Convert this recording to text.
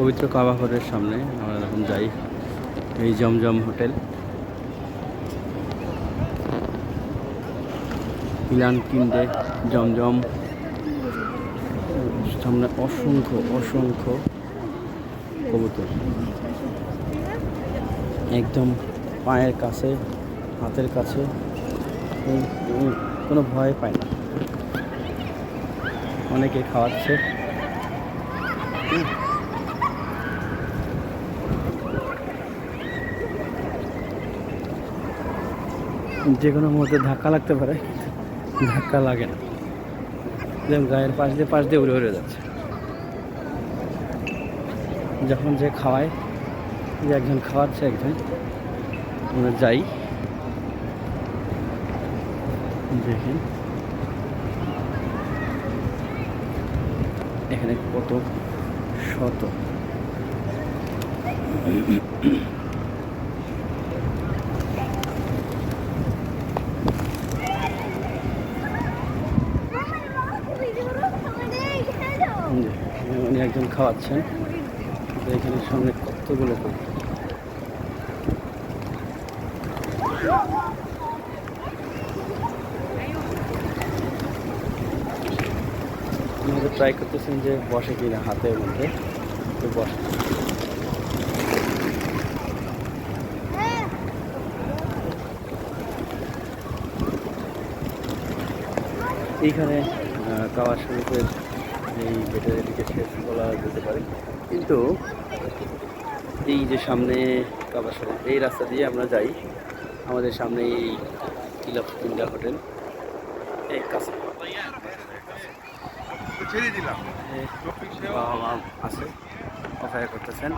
পবিত্র কাবাঘরের সামনে আমরা এখন যাই এই জমজম হোটেল। ইলান কিনডে জমজম। সামনে অসংখ্য অসংখ্য কবুতর। একদম পায়ের কাছে, হাতের কাছে। কোনো ভয় পায় না। অনেকে খাওয়াচ্ছে। যে কোনো মুহূর্তে ধাক্কা লাগতে পারে, ধাক্কা লাগে না। যেমন গায়ের পাশ দিয়ে পাশ দিয়ে উড়ে উড়ে যাচ্ছে। যখন যে খাওয়ায়, যে একজন খাওয়াচ্ছে একজন, আমরা যাই। দেখেন এখানে কত শত। একজন খাওয়াচ্ছেন। এখানে সামনে কতগুলো। আমাদের ট্রাই করতেছেন যে বসে কিনা হাতের মধ্যে। তো বসে। এইখানে কাওয়া শরীফের এই ভেটারিটিকে শেষ বলা যেতে পারে। কিন্তু এই যে সামনে কাবা এই রাস্তা দিয়ে আমরা যাই। আমাদের সামনে এই কিলাপ ইন্ডিয়া হোটেল। এই কাছে। আছে অপেক্ষা করতেছেন।